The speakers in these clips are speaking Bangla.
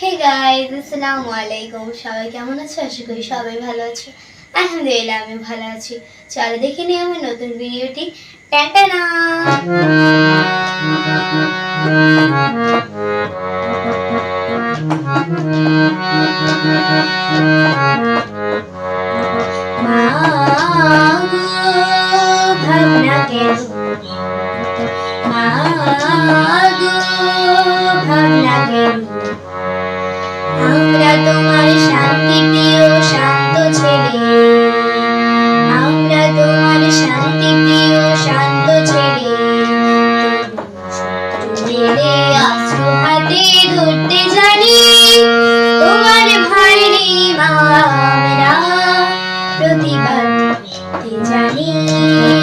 হে গাইজ আসসালামু আলাইকুম সবাই কেমন আছো? আশা করি সবাই ভালো আছো। আলহামদুলিল্লাহ, আমি ভালো আছি। চলো দেখে নিই আমার নতুন ভিডিওটি। টাটানা মা ভাবনা কেন? মা মেরে অস্ত্র হাতে ধরতে জানি তোমার ভাই জানি।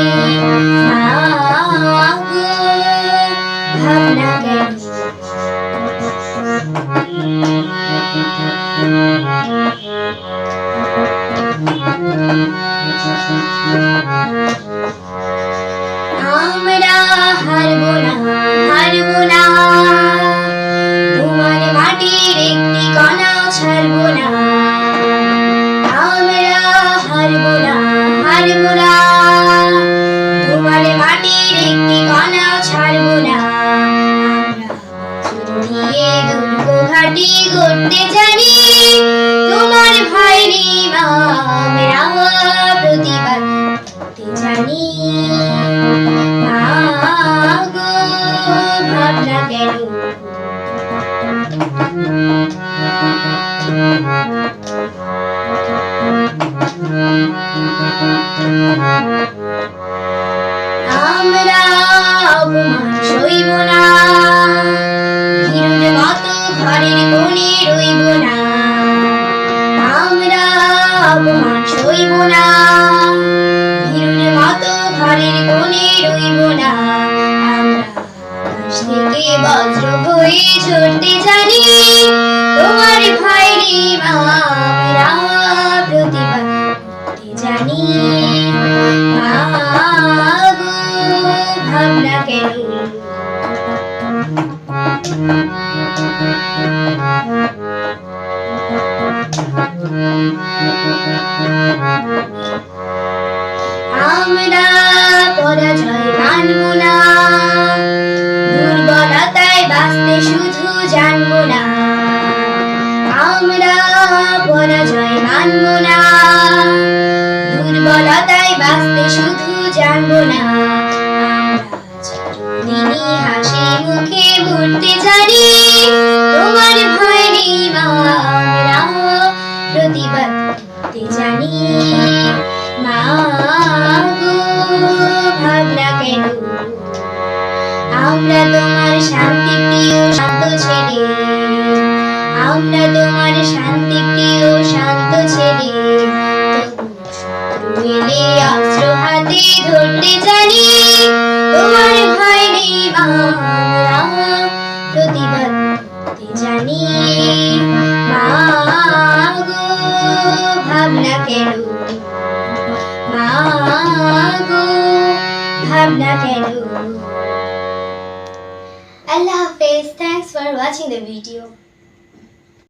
সইব না। হিরোর মতো ঘরের কোণে রইব না। আমরা অপমান সইব না। হিরোর মতো ঘরের কোণে রইব না। বজ্র হয়ে ছুটতে জানি, তোমার ভাই রে আমরা প্রতিবাদ জানি। ভাবনা কেন আমরা পরাজয় মানব করতে জানি মা ভাবনা শান্তি প্রিয় শান্ত ছেলে। আমরা তোমার শান্তি প্রিয় শান্ত কেন মা গো ভাবনা কেন Allah Hafiz. Thanks for watching the video.